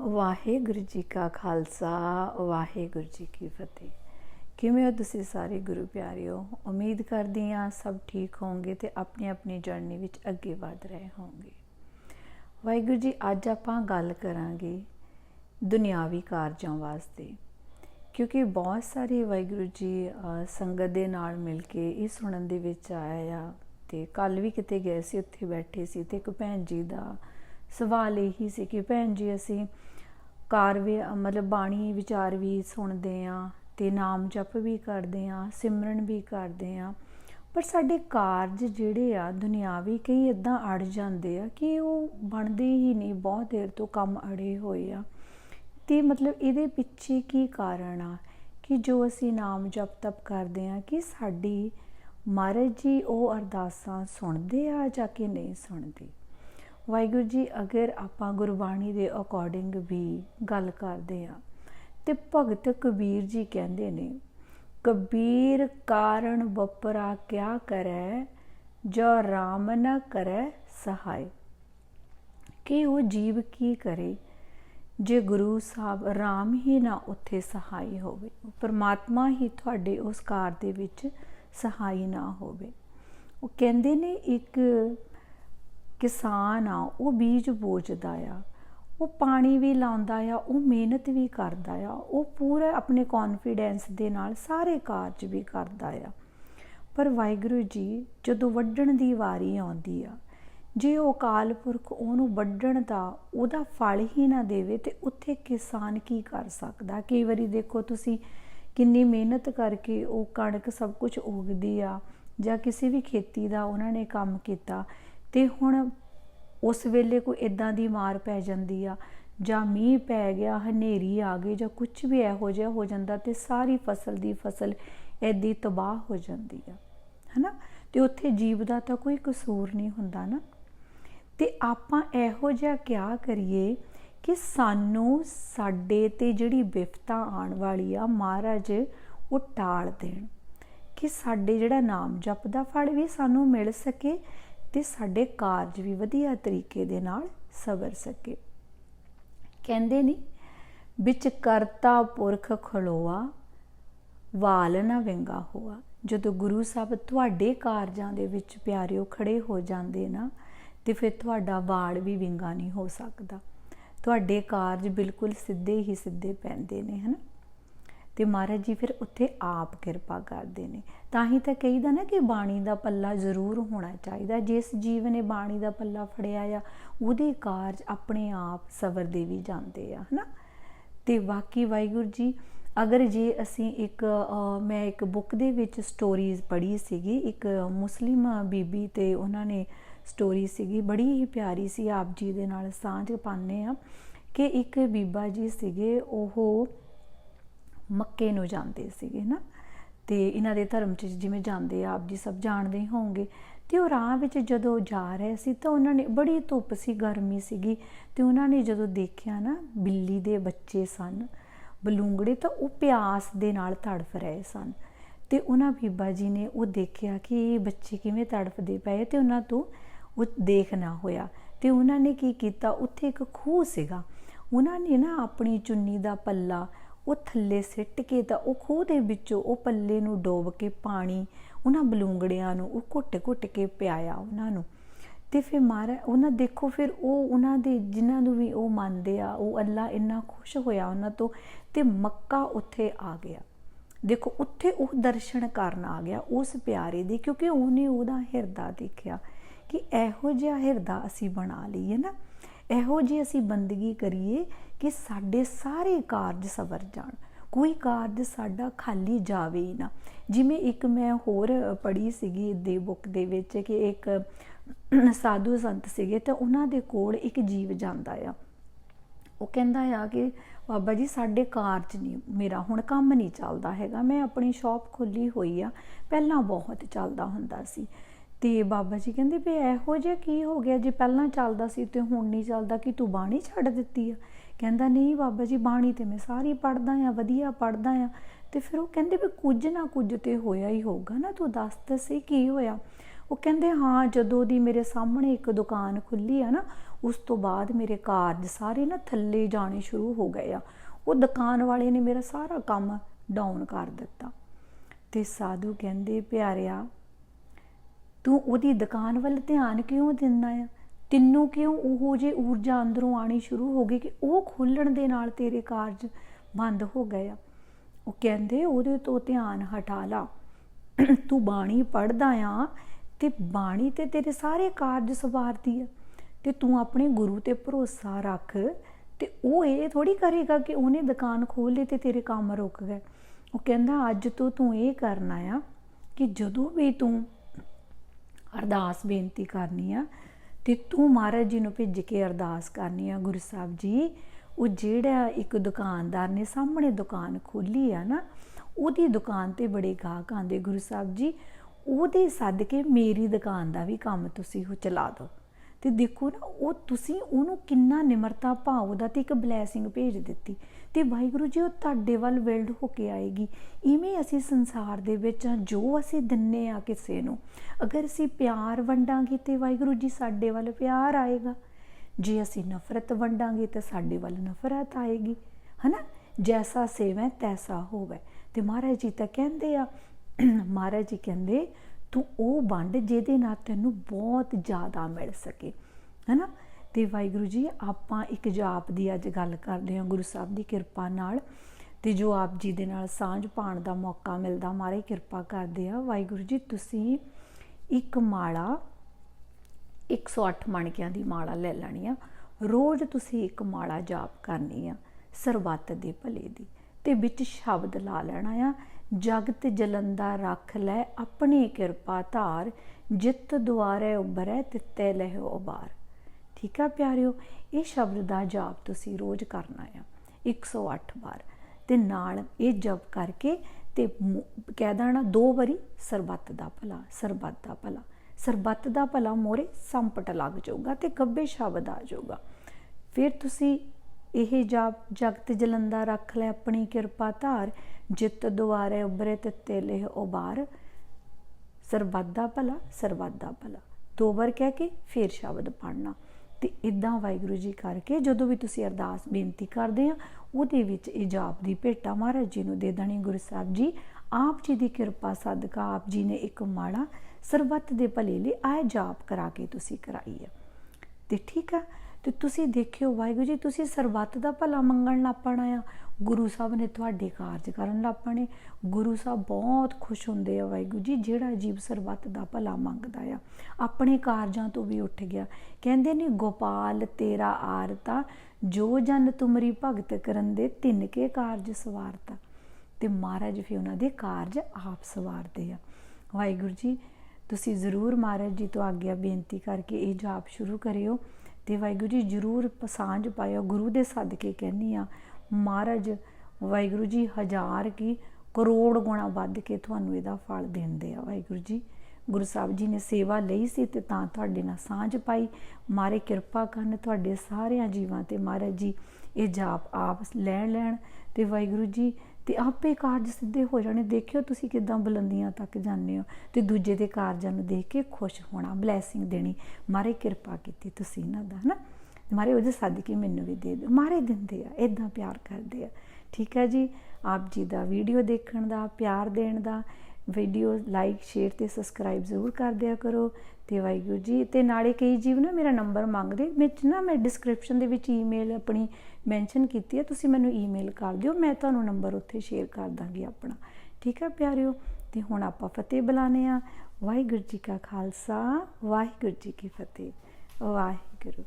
ਵਾਹਿਗੁਰੂ ਜੀ ਕਾ ਖਾਲਸਾ, ਵਾਹਿਗੁਰੂ ਜੀ ਕੀ ਫਤਿਹ। ਕਿਵੇਂ ਹੋ ਤੁਸੀਂ ਸਾਰੇ ਗੁਰੂ ਪਿਆਰਿਓ? ਉਮੀਦ ਕਰਦੀ ਹਾਂ ਸਭ ਠੀਕ ਹੋਵੋਗੇ ਤੇ ਆਪਣੀ ਆਪਣੀ ਜਰਨੀ ਵਿੱਚ ਅੱਗੇ ਵਧ ਰਹੇ ਹੋਵੋਗੇ। ਵਾਹਿਗੁਰੂ ਜੀ, ਅੱਜ ਆਪਾਂ ਗੱਲ ਕਰਾਂਗੇ ਦੁਨਿਆਵੀ ਕਾਰਜਾਂ ਵਾਸਤੇ। ਕਿਉਂਕਿ ਬਹੁਤ ਸਾਰੇ ਵਾਹਿਗੁਰੂ ਜੀ ਸੰਗਤ ਦੇ ਨਾਲ ਮਿਲ ਕੇ ਇਹ ਸੁਣਨ ਦੇ ਵਿੱਚ ਆਇਆ ਆ ਤੇ ਕੱਲ ਵੀ ਕਿਤੇ ਗਏ ਸੀ, ਉੱਥੇ ਬੈਠੇ ਸੀ ਤੇ ਇੱਕ ਭੈਣ ਜੀ ਦਾ ਸਵਾਲ ਇਹੀ ਸੀ ਕਿ ਭੈਣ ਜੀ, ਅਸੀਂ ਕਾਰ ਵੀ ਮਤਲਬ ਬਾਣੀ ਵਿਚਾਰ ਵੀ ਸੁਣਦੇ ਆ ਤੇ ਨਾਮ ਜਪ ਵੀ ਕਰਦੇ ਆ ਸਿਮਰਨ ਵੀ ਕਰਦੇ ਆ ਪਰ ਸਾਡੇ ਕਾਰਜ ਜਿਹੜੇ ਆ ਦੁਨਿਆਵੀ ਕਈ ਇਦਾਂ ਅੜ ਜਾਂਦੇ ਆ ਕਿ ਉਹ ਬਣਦੇ ਹੀ ਨਹੀਂ, ਬਹੁਤ ਦੇਰ ਤੋਂ ਕੰਮ ਅੜੇ ਹੋਏ ਆ। ਤੇ ਮਤਲਬ ਇਹਦੇ ਪਿੱਛੇ ਕੀ ਕਾਰਨ ਆ ਕਿ ਜੋ ਅਸੀਂ ਨਾਮ ਜਪ ਤਪ ਕਰਦੇ ਆ ਕਿ ਸਾਡੀ ਮਹਾਰਾਜ ਜੀ ਉਹ ਅਰਦਾਸਾਂ ਸੁਣਦੇ ਆ ਜਾਂ ਕਿ ਨਹੀਂ ਸੁਣਦੇ? ਵਾਹਿਗੁਰੂ ਜੀ, ਅਗਰ ਆਪਾਂ ਗੁਰਬਾਣੀ ਦੇ ਅਕੋਰਡਿੰਗ ਵੀ ਗੱਲ ਕਰਦੇ ਆ ਤੇ ਭਗਤ ਕਬੀਰ ਜੀ ਕਹਿੰਦੇ ਨੇ, ਕਬੀਰ ਕਾਰਨ ਬਪਰਾ ਕਿਆ ਕਰੈ, ਜੋ RAM ਨਾ ਕਰੈ ਸਹਾਇ। ਕਿ ਉਹ ਜੀਵ ਕੀ ਕਰੇ, ਜੇ ਗੁਰੂ ਸਾਹਿਬ RAM ਹੀ ਨਾ ਉੱਥੇ ਸਹਾਈ ਹੋਵੇ, ਪਰਮਾਤਮਾ ਹੀ ਤੁਹਾਡੇ ਉਸ ਕਾਰ ਦੇ ਵਿੱਚ ਸਹਾਈ ਨਾ ਹੋਵੇ। ਉਹ ਕਹਿੰਦੇ ਨੇ ਇੱਕ ਕਿਸਾਨ ਆ, ਉਹ ਬੀਜ ਬੋਝਦਾ ਆ, ਉਹ ਪਾਣੀ ਵੀ ਲਾਉਂਦਾ ਆ, ਉਹ ਮਿਹਨਤ ਵੀ ਕਰਦਾ ਆ, ਉਹ ਪੂਰਾ ਆਪਣੇ ਕੌਨਫੀਡੈਂਸ ਦੇ ਨਾਲ ਸਾਰੇ ਕਾਰਜ ਵੀ ਕਰਦਾ ਆ। ਪਰ ਵਾਹਿਗੁਰੂ ਜੀ, ਜਦੋਂ ਵੱਢਣ ਦੀ ਵਾਰੀ ਆਉਂਦੀ ਆ, ਜੇ ਉਹ ਅਕਾਲ ਪੁਰਖ ਉਹਨੂੰ ਵੱਢਣ ਦਾ ਉਹਦਾ ਫਲ ਹੀ ਨਾ ਦੇਵੇ ਤੇ ਉੱਥੇ ਕਿਸਾਨ ਕੀ ਕਰ ਸਕਦਾ? ਕਈ ਵਾਰੀ ਦੇਖੋ ਤੁਸੀਂ ਕਿੰਨੀ ਮਿਹਨਤ ਕਰਕੇ ਉਹ ਕਣਕ ਸਭ ਕੁਝ ਉਗਦੀ ਆ ਜਾਂ ਕਿਸੇ ਵੀ ਖੇਤੀ ਦਾ ਉਹਨਾਂ ਨੇ ਕੰਮ ਕੀਤਾ ਤੇ ਹੁਣ ਉਸ ਵੇਲੇ ਕੋਈ ਇਦਾਂ ਦੀ ਮਾਰ ਪੈ ਜਾਂਦੀ ਆ, ਜਾਂ ਮੀਂਹ ਪੈ ਗਿਆ, ਹਨੇਰੀ ਆ ਗਈ, ਜਾਂ ਕੁਝ ਵੀ ਇਹੋ ਜਿਹਾ ਹੋ ਜਾਂਦਾ ਤੇ ਸਾਰੀ ਫਸਲ ਦੀ ਫਸਲ ਐਦੀ ਤਬਾਹ ਹੋ ਜਾਂਦੀ ਆ, ਹਨਾ? ਤੇ ਉੱਥੇ ਜੀਵ ਦਾ ਤਾਂ ਕੋਈ ਕਸੂਰ ਨਹੀਂ ਹੁੰਦਾ ਨਾ। ਤੇ ਆਪਾਂ ਇਹੋ ਜਿਹਾ ਕਿਆ ਕਰੀਏ ਕਿ ਸਾਨੂੰ ਸਾਡੇ ਤੇ ਜਿਹੜੀ ਵਿਫਤਾ ਆਉਣ ਵਾਲੀ ਆ, ਮਹਾਰਾਜ ਉਹ ਟਾਲ ਦੇਣ, ਕਿ ਸਾਡੇ ਜਿਹੜਾ ਨਾਮ ਜਪਦਾ ਫਲ ਵੀ ਸਾਨੂੰ ਮਿਲ ਸਕੇ ਤੇ ਸਾਡੇ ਕਾਰਜ ਵੀ ਵਧੀਆ ਤਰੀਕੇ ਦੇ ਨਾਲ ਸਵਰ ਸਕੇ। ਕਹਿੰਦੇ ਨੇ, ਵਿੱਚ ਕਰਤਾ ਪੁਰਖ ਖਲੋਆ, ਵਾਲ ਨਾ ਵਿੰਗਾ ਹੋਆ। ਜਦੋਂ ਗੁਰੂ ਸਾਹਿਬ ਤੁਹਾਡੇ ਕਾਰਜਾਂ ਦੇ ਵਿੱਚ ਪਿਆਰਿਓ ਖੜੇ ਹੋ ਜਾਂਦੇ ਨਾ, ਤੇ ਫਿਰ ਤੁਹਾਡਾ ਵਾਲ ਵੀ ਵਿੰਗਾ ਨਹੀਂ ਹੋ ਸਕਦਾ। ਤੁਹਾਡੇ ਕਾਰਜ ਬਿਲਕੁਲ ਸਿੱਧੇ ਹੀ ਸਿੱਧੇ ਪੈਂਦੇ ਨੇ, ਹਨਾ? ਤੇ ਮਹਾਰਾਜ ਜੀ ਫਿਰ ਉੱਥੇ ਆਪ ਕਿਰਪਾ ਕਰਦੇ ਨੇ। ਤਾਂ ਹੀ ਤਾਂ ਕਹੀਦਾ ਨਾ ਕਿ ਬਾਣੀ ਦਾ ਪੱਲਾ ਜ਼ਰੂਰ ਹੋਣਾ ਚਾਹੀਦਾ। ਜਿਸ ਜੀਵ ਨੇ ਬਾਣੀ ਦਾ ਪੱਲਾ ਫੜਿਆ ਆ, ਉਹਦੇ ਕਾਰਜ ਆਪਣੇ ਆਪ ਸਵਰਦੇ ਵੀ ਜਾਂਦੇ ਆ, ਹਨਾ? ਤੇ ਬਾਕੀ ਵਾਹਿਗੁਰੂ ਜੀ, ਅਗਰ ਜੇ ਅਸੀਂ ਇੱਕ ਮੈਂ ਇੱਕ ਬੁੱਕ ਦੇ ਵਿੱਚ ਸਟੋਰੀਜ਼ ਪੜ੍ਹੀ ਸੀਗੀ, ਇੱਕ ਮੁਸਲਿਮ ਬੀਬੀ ਤੇ ਉਹਨਾਂ ਨੇ ਸਟੋਰੀ ਸੀਗੀ, ਬੜੀ ਹੀ ਪਿਆਰੀ ਸੀ, ਆਪ ਜੀ ਦੇ ਨਾਲ ਸਾਂਝ ਪਾਣੇ ਆ ਕਿ ਇੱਕ ਬੀਬਾ ਜੀ ਸੀਗੇ, ਉਹ ਮੱਕੇ ਨੂੰ ਜਾਂਦੇ ਸੀਗੇ ਨਾ। ਤੇ ਇਹਨਾਂ ਦੇ ਧਰਮ ਚ ਜਿਵੇਂ ਜਾਂਦੇ ਆ, ਆਪ ਜੀ ਸਭ ਜਾਣਦੇ ਹੀ ਹੋਵੋਗੇ ਤੇ ਉਹ ਰਾਹ ਵਿੱਚ ਜਦੋਂ ਜਾ ਰਹੇ ਸੀ ਤਾਂ ਉਹਨਾਂ ਨੇ, ਬੜੀ ਧੁੱਪ ਸੀ, ਗਰਮੀ ਸੀਗੀ। ਤੇ ਉਹਨਾਂ ਨੇ ਜਦੋਂ ਦੇਖਿਆ ਨਾ, ਬਿੱਲੀ ਦੇ ਬੱਚੇ ਸਨ, ਬਲੂੰਗੜੇ, ਤਾਂ ਉਹ ਪਿਆਸ ਦੇ ਨਾਲ ਤੜਫ ਰਹੇ ਸਨ। ਤੇ ਉਹਨਾਂ ਬੀਬਾ ਜੀ ਨੇ ਉਹ ਦੇਖਿਆ ਕਿ ਇਹ ਬੱਚੇ ਕਿਵੇਂ ਤੜਫਦੇ ਪਏ ਤੇ ਉਹਨਾਂ ਤੋਂ ਉਹ ਦੇਖਣਾ ਹੋਇਆ। ਤੇ ਉਹਨਾਂ ਨੇ ਕੀ ਕੀਤਾ, ਉੱਥੇ ਇੱਕ ਖੂਹ ਸੀਗਾ। ਉਹਨਾਂ ਨੇ ਨਾ ਆਪਣੀ ਚੁੰਨੀ ਦਾ ਪੱਲਾ ਉਹ ਥੱਲੇ ਸਿੱਟ ਕੇ ਤਾਂ ਉਹ ਖੂਹ ਦੇ ਵਿੱਚੋਂ ਉਹ ਪੱਲੇ ਨੂੰ ਡੋਬ ਕੇ ਪਾਣੀ ਉਹਨਾਂ ਬਲੂੰਗੜਿਆਂ ਨੂੰ ਉਹ ਘੁੱਟ-ਘੁੱਟ ਕੇ ਪਿਆਇਆ ਉਹਨਾਂ ਨੂੰ। ਤੇ ਫਿਰ ਮਾਰਾ ਉਹਨਾਂ ਦੇਖੋ ਫਿਰ ਉਹ ਉਹਨਾਂ ਦੇ ਜਿਨ੍ਹਾਂ ਨੂੰ ਵੀ ਉਹ ਮੰਨਦੇ ਆ, ਉਹ ਅੱਲਾ ਇੰਨਾ ਖੁਸ਼ ਹੋਇਆ ਉਹਨਾਂ ਤੋਂ ਤੇ ਮੱਕਾ ਉੱਥੇ ਆ ਗਿਆ। ਦੇਖੋ ਉੱਥੇ ਉਹ ਦਰਸ਼ਨ ਕਰਨ ਆ ਗਿਆ ਉਸ ਪਿਆਰੇ ਦੇ ਕਿਉਂਕਿ ਉਹਨੇ ਉਹਦਾ ਹਿਰਦਾ ਦੇਖਿਆ ਕਿ ਇਹੋ ਜਿਹਾ ਹਿਰਦਾ ਅਸੀਂ ਬਣਾ ਲਈਏ ਨਾ। ਇਹੋ ਜਿਹੀ ਅਸੀਂ ਬੰਦਗੀ ਕਰੀਏ ਕਿ ਸਾਡੇ ਸਾਰੇ ਕਾਰਜ ਸਵਰ ਜਾਣ। ਕੋਈ ਕਾਰਜ ਸਾਡਾ ਖਾਲੀ ਜਾਵੇ ਹੀ ਨਾ। ਜਿਵੇਂ ਇੱਕ ਮੈਂ ਹੋਰ ਪੜ੍ਹੀ ਸੀਗੀ ਦੇ ਬੁੱਕ ਦੇ ਵਿੱਚ ਕਿ ਇੱਕ ਸਾਧੂ ਸੰਤ ਸੀਗੇ ਤਾਂ ਉਹਨਾਂ ਦੇ ਕੋਲ ਇੱਕ ਜੀਵ ਜਾਂਦਾ ਆ। ਉਹ ਕਹਿੰਦਾ ਆ ਕਿ ਬਾਬਾ ਜੀ, ਸਾਡੇ ਕਾਰਜ ਨਹੀਂ, ਮੇਰਾ ਹੁਣ ਕੰਮ ਨਹੀਂ ਚੱਲਦਾ ਹੈਗਾ। ਮੈਂ ਆਪਣੀ ਸ਼ਾਪ ਖੋਲੀ ਹੋਈ ਆ। ਪਹਿਲਾਂ ਬਹੁਤ ਚੱਲਦਾ ਹੁੰਦਾ ਸੀ। ਤੇ ਬਾਬਾ ਜੀ ਕਹਿੰਦੇ ਵੀ ਇਹੋ ਜਿਹਾ ਕੀ ਹੋ ਗਿਆ? ਜੇ ਪਹਿਲਾਂ ਚੱਲਦਾ ਸੀ ਤੇ ਹੁਣ ਨਹੀਂ ਚੱਲਦਾ, ਕਿ ਤੂੰ ਬਾਣੀ ਛੱਡ ਦਿੱਤੀ ਆ? ਕਹਿੰਦਾ, ਨਹੀਂ ਬਾਬਾ ਜੀ, ਬਾਣੀ ਤੇ ਮੈਂ ਸਾਰੀ ਪੜਦਾ ਆ, ਵਧੀਆ ਪੜਦਾ ਆ। ਤੇ ਫਿਰ ਉਹ ਕਹਿੰਦੇ ਵੀ ਕੁਝ ਨਾ ਕੁਝ ਤੇ ਹੋਇਆ ਹੀ ਹੋਊਗਾ। ਨਾ, ਤੂੰ ਦੱਸ ਤਾਂ ਸਹੀ ਕੀ ਹੋਇਆ? ਉਹ ਕਹਿੰਦੇ, ਹਾਂ, ਜਦੋਂ ਦੀ ਮੇਰੇ ਸਾਹਮਣੇ ਇੱਕ ਦੁਕਾਨ ਖੁੱਲੀ ਆ ਨਾ, ਉਸ ਤੋਂ ਬਾਅਦ ਮੇਰੇ ਕਾਰਜ ਸਾਰੇ ਨਾ ਥੱਲੇ ਜਾਣੇ ਸ਼ੁਰੂ ਹੋ ਗਏ ਆ। ਉਹ ਦੁਕਾਨ ਵਾਲੇ ਨੇ ਮੇਰਾ ਸਾਰਾ ਕੰਮ ਡਾਊਨ ਕਰ ਦਿੱਤਾ। ਤੇ ਸਾਧੂ ਕਹਿੰਦੇ, ਪਿਆਰਿਆ ਤੂੰ ਉਹਦੀ ਦੁਕਾਨ ਵੱਲ ਧਿਆਨ ਕਿਉਂ ਦਿੰਦਾ ਆ? ਤੈਨੂੰ ਕਿਉਂ ਉਹੋ ਜੇ ਊਰਜਾ ਅੰਦਰੋਂ ਆਣੀ ਸ਼ੁਰੂ ਹੋ ਗਈ ਕਿ ਉਹ ਖੁੱਲਣ ਦੇ ਨਾਲ ਤੇਰੇ ਕਾਰਜ ਬੰਦ ਹੋ ਗਏ ਆ? ਉਹ ਕਹਿੰਦੇ, ਉਹਦੇ ਤੋਂ ਧਿਆਨ ਹਟਾ ਲਾ। ਤੂੰ ਬਾਣੀ ਪੜਦਾ ਆ ਤੇ ਬਾਣੀ ਤੇ ਤੇਰੇ ਸਾਰੇ ਕਾਰਜ ਸਵਾਰਦੀ ਆ ਤੇ ਤੂੰ ਆਪਣੇ ਗੁਰੂ ਤੇ ਭਰੋਸਾ ਰੱਖ ਤੇ ਉਹ ਇਹ ਥੋੜੀ ਕਰੇਗਾ ਕਿ ਉਹਨੇ ਦੁਕਾਨ ਖੋਲ ਲਈ ਤੇ ਤੇਰੇ ਕੰਮ ਰੁਕ ਗਏ। ਉਹ ਕਹਿੰਦਾ, ਅੱਜ ਤੋਂ ਤੂੰ ਇਹ ਕਰਨਾ ਆ ਕਿ ਜਦੋਂ ਵੀ ਤੂੰ ਅਰਦਾਸ ਬੇਨਤੀ ਕਰਨੀ ਆ ਤੇ ਤੂੰ ਮਹਾਰਾਜ ਜੀ ਨੂੰ ਭਿੱਜ ਕੇ ਅਰਦਾਸ ਕਰਨੀ ਆ, ਗੁਰੂ ਸਾਹਿਬ ਜੀ, ਉਹ ਜਿਹੜਾ ਇੱਕ ਦੁਕਾਨਦਾਰ ਨੇ ਸਾਹਮਣੇ ਦੁਕਾਨ ਖੋਲੀ ਆ ਨਾ, ਉਹਦੀ ਦੁਕਾਨ ਤੇ ਬੜੇ ਗਾਹਕ ਆਂਦੇ ਗੁਰੂ ਸਾਹਿਬ ਜੀ, ਉਹਦੇ ਸਦਕੇ ਮੇਰੀ ਦੁਕਾਨ ਦਾ ਵੀ ਕੰਮ ਤੁਸੀਂ ਉਹ ਚਲਾ ਦਿਓ ਤੇ ਦੇਖੋ ਨਾ, ਉਹ ਤੁਸੀਂ ਉਹਨੂੰ ਕਿੰਨਾ ਨਿਮਰਤਾ, ਭਾਵ ਦਾ ਤੇ ਇੱਕ ਬਲੇਸਿੰਗ ਭੇਜ ਦਿੱਤੀ। ਤੇ ਵਾਹਿਗੁਰੂ ਜੀ, ਉਹ ਤੁਹਾਡੇ ਵੱਲ ਵਿਲਡ ਹੋ ਕੇ ਆਏਗੀ। ਇਵੇਂ ਅਸੀਂ ਸੰਸਾਰ ਦੇ ਵਿੱਚ ਆ ਜੋ ਅਸੀਂ ਦਿੰਨੇ ਆ ਕਿਸੇ ਨੂੰ। ਅਗਰ ਅਸੀਂ ਪਿਆਰ ਵੰਡਾਂਗੇ ਤੇ ਵਾਹਿਗੁਰੂ ਜੀ, ਸਾਡੇ ਵੱਲ ਪਿਆਰ ਆਏਗਾ। ਜੇ ਅਸੀਂ ਨਫ਼ਰਤ ਵੰਡਾਂਗੇ ਤਾਂ ਸਾਡੇ ਵੱਲ ਨਫ਼ਰਤ ਆਏਗੀ। ਹਨਾ? ਜੈਸਾ ਸੇਵੈ, ਤੈਸਾ ਹੋਵੇ। ਤੇ ਮਹਾਰਾਜ ਜੀ ਤਾਂ ਕਹਿੰਦੇ ਆ, ਮਹਾਰਾਜ ਜੀ ਕਹਿੰਦੇ, ਤੂੰ ਉਹ ਵੰਡ ਜਿਹਦੇ ਨਾਲ ਤੈਨੂੰ ਬਹੁਤ ਜ਼ਿਆਦਾ ਮਿਲ ਸਕੇ। ਹੈਨਾ? ਤੇ ਵਾਹਿਗੁਰੂ ਜੀ, ਆਪਾਂ ਇੱਕ ਜਾਪ ਦੀ ਅੱਜ ਗੱਲ ਕਰਦੇ ਹਾਂ। ਗੁਰੂ ਸਾਹਿਬ ਦੀ ਕਿਰਪਾ ਨਾਲ ਤੇ ਜੋ ਆਪ ਜੀ ਦੇ ਨਾਲ ਸਾਂਝ ਪਾਣ ਦਾ ਮੌਕਾ ਮਿਲਦਾ, ਮਾਰੇ ਕਿਰਪਾ ਕਰਦੇ ਆ। ਵਾਹਿਗੁਰੂ ਜੀ, ਤੁਸੀਂ ਇੱਕ ਮਾਲਾ 108 ਮਣਕਿਆਂ ਦੀ ਮਾਲਾ ਲੈ ਲੈਣੀ ਆ। ਰੋਜ਼ ਤੁਸੀਂ ਇੱਕ ਮਾਲਾ ਜਾਪ ਕਰਨੀ ਆ, ਸਰਬੱਤ ਦੇ ਭਲੇ ਦੀ। ਤੇ ਵਿੱਚ ਸ਼ਬਦ ਲਾ ਲੈਣਾ ਆ, ਜਗਤ ਜਲੰਦਾ ਰੱਖ ਲੈ, ਆਪਣੀ ਕਿਰਪਾ ਧਾਰ, ਜਿਤ ਦੁਆਰੇ ਉਭਰੈ, ਤਿੱਤੇ ਲਹਿ ਉਬਾਰ ਠੀਕ ਆ ਪਿਆਰਿਓ? ਇਹ ਸ਼ਬਦ ਦਾ ਜਾਪ ਤੁਸੀਂ ਰੋਜ਼ ਕਰਨਾ ਆ। 108 ਵਾਰ। ਤੇ ਨਾਲ ਇਹ ਜਪ ਕਰਕੇ ਤੇ ਕਹਿ ਦੇਣਾ ਦੋ ਵਾਰੀ, ਸਰਬੱਤ ਦਾ ਭਲਾ, ਸਰਬੱਤ ਦਾ ਭਲਾ। ਸਰਬੱਤ ਦਾ ਭਲਾ ਮੋਰੇ ਸੰਪਟ ਲੱਗ ਜਾਊਗਾ ਤੇ ਗੱਬੇ ਸ਼ਬਦ ਆ ਜਾਊਗਾ। ਫਿਰ ਤੁਸੀਂ ਇਹ ਜਾਪ ਜਗਤ ਜਲੰਦਾ ਰੱਖ ਲੈ ਆਪਣੀ ਕਿਰਪਾ ਧਾਰ, ਜਿਤ ਦੁਆਰੇ ਉਬਰੇ ਤੇ ਲੈ ਉਬਾਰ। ਸਰਬੱਤ ਦਾ ਭਲਾ, ਸਰਬੱਤ ਦਾ ਭਲਾ। ਦੋ ਵਾਰ ਕਹਿ ਕੇ ਫਿਰ ਸ਼ਬਦ ਪੜਨਾ ਤੇ ਇਦਾਂ ਵਾਹਿਗੁਰੂ ਜੀ ਕਰਕੇ ਜਦੋਂ ਵੀ ਤੁਸੀਂ ਅਰਦਾਸ ਬੇਨਤੀ ਕਰਦੇ ਆ, ਉਹਦੇ ਵਿੱਚ ਇਹ ਜਾਪ ਦੀ ਭੇਟਾ ਮਹਾਰਾਜ ਜੀ ਨੂੰ ਦੇ ਦੇਣੀ ਗੁਰੂ ਸਾਹਿਬ ਜੀ। ਆਪ ਜੀ ਦੀ ਕਿਰਪਾ ਸਦਕਾ ਆਪ ਜੀ ਨੇ ਇੱਕ ਮਾਲਾ ਸਰਬੱਤ ਦੇ ਭਲੇ ਲਈ ਆਏ ਜਾਪ ਕਰਾ ਕੇ ਤੁਸੀਂ ਕਰਾਈ ਹੈ ਤੇ ਠੀਕ ਆ, ਤੇ ਤੁਸੀਂ ਦੇਖਿਓ ਵਾਹਿਗੁਰੂ ਜੀ, ਤੁਸੀਂ ਸਰਬੱਤ ਦਾ ਭਲਾ ਮੰਗਣ ਲੱਪਣਾ ਆ। ਗੁਰੂ ਸਾਹਿਬ ਨੇ ਤੁਹਾਡੇ ਕਾਰਜ ਕਰਨ ਲੱਪਣੇ ਗੁਰੂ ਸਾਹਿਬ ਬਹੁਤ ਖੁਸ਼ ਹੁੰਦੇ ਆ ਵਾਹਿਗੁਰੂ ਜੀ, ਜਿਹੜਾ ਜੀਵ ਸਰਬੱਤ ਦਾ ਭਲਾ ਮੰਗਦਾ ਆ। ਆਪਣੇ ਕਾਰਜਾਂ ਤੋਂ ਵੀ ਉੱਠ ਗਿਆ। ਕਹਿੰਦੇ ਨੇ, ਗੋਪਾਲ, ਤੇਰਾ ਆਰਤਾ, ਜੋ ਜਨ ਤੁਮਰੀ ਭਗਤ ਕਰਨ ਦੇ ਤਿੰਨ ਕੇ ਕਾਰਜ ਸਵਾਰਤਾ। ਤੇ ਮਹਾਰਾਜ ਫਿਰ ਉਹਨਾਂ ਦੇ ਕਾਰਜ ਆਪ ਸਵਾਰਦੇ ਆ। ਵਾਹਿਗੁਰੂ ਜੀ, ਤੁਸੀਂ ਜ਼ਰੂਰ ਮਹਾਰਾਜ ਜੀ ਤੋਂ ਆਗਿਆ ਬੇਨਤੀ ਕਰਕੇ ਇਹ ਜਾਪ ਸ਼ੁਰੂ ਕਰਿਓ। ਤੇ ਵਾਹਿਗੁਰੂ ਜੀ, ਜਰੂਰ ਪਸਾਂਝ ਪਾਇਓ। ਗੁਰੂ ਦੇ ਸਦਕੇ ਕਹਿੰਨੀ ਆ ਮਹਾਰਾਜ, ਵਾਹਿਗੁਰੂ ਜੀ ਹਜ਼ਾਰ ਕੀ ਕਰੋੜ ਗੁਣਾ ਵੱਧ ਕੇ ਤੁਹਾਨੂੰ ਇਹਦਾ ਫਲ ਦਿੰਦੇ ਆ। ਵਾਹਿਗੁਰੂ ਜੀ, ਗੁਰੂ ਸਾਹਿਬ ਜੀ ਨੇ ਸੇਵਾ ਲਈ ਸੀ ਤੇ ਤਾਂ ਤੁਹਾਡੇ ਨਾਲ ਸਾਂਝ ਪਾਈ। ਮਾਰੇ ਕਿਰਪਾ ਕਰਨ ਤੁਹਾਡੇ ਸਾਰਿਆਂ ਜੀਵਾਂ ਤੇ ਮਹਾਰਾਜ ਜੀ, ਇਹ ਜਾਪ ਆਪ ਲੈਣ ਲੈਣ ਤੇ ਵਾਹਿਗੁਰੂ ਜੀ, ਤੇ ਆਪੇ ਕਾਰਜ ਸਿੱਧੇ ਹੋ ਜਾਣੇ। ਦੇਖਿਓ ਤੁਸੀਂ ਕਿਦਾਂ ਬੁਲੰਦੀਆਂ ਤੱਕ ਜਾਂਦੇ ਹੋ ਤੇ ਦੂਜੇ ਦੇ ਕਾਰਜਾਂ ਨੂੰ ਦੇਖ ਕੇ ਖੁਸ਼ ਹੋਣਾ ਬਲੇਸਿੰਗ ਦੇਣੀ। ਮਾਰੇ ਕਿਰਪਾ ਕੀਤੀ ਤੁਸੀਂ ਇਹਨਾਂ ਦਾ, ਹਨਾ? ਮਾਰੇ, ਉਹਦੇ ਸਦਕੇ ਮੈਨੂੰ ਵੀ ਦੇ ਦਿਓ। ਮਾਰੇ ਦਿੰਦੇ ਆ ਇਦਾਂ ਪਿਆਰ ਕਰਦੇ ਆ। ਠੀਕ ਹੈ ਜੀ? ਆਪ ਜੀ ਦਾ ਵੀਡੀਓ ਦੇਖਣ ਦਾ, ਪਿਆਰ ਦੇਣ ਦਾ, ਵੀਡੀਓ ਲਾਈਕ, ਸ਼ੇਅਰ ਤੇ ਸਬਸਕ੍ਰਾਈਬ ਜ਼ਰੂਰ ਕਰ ਦਿਆ ਕਰੋ। ਤੇ ਵਾਹਿਗੁਰੂ ਜੀ, ਤੇ ਨਾਲੇ ਕਈ ਜੀਵ ਨਾ ਮੇਰਾ ਨੰਬਰ ਮੰਗਦੇ, ਵਿੱਚ ਨਾ ਮੈਂ ਡਿਸਕ੍ਰਿਪਸ਼ਨ ਦੇ ਵਿੱਚ ਈਮੇਲ ਆਪਣੀ ਮੈਂਸ਼ਨ ਕੀਤੀ ਹੈ ਤੁਸੀਂ ਮੈਨੂੰ ਈਮੇਲ ਕਰ ਦਿਓ, ਮੈਂ ਤੁਹਾਨੂੰ ਨੰਬਰ ਉੱਥੇ ਸ਼ੇਅਰ ਕਰ ਦਾਂਗੀ ਆਪਣਾ। ਠੀਕ ਹੈ ਪਿਆਰਿਓ? ਤੇ ਹੁਣ ਆਪਾਂ ਫਤਿਹ ਬੁਲਾਣੇ ਆ ਵਾਹਿਗੁਰੂ ਜੀ ਕਾ ਖਾਲਸਾ, ਵਾਹਿਗੁਰੂ ਜੀ ਕੀ ਫਤਿਹ। ਵਾਹਿਗੁਰੂ।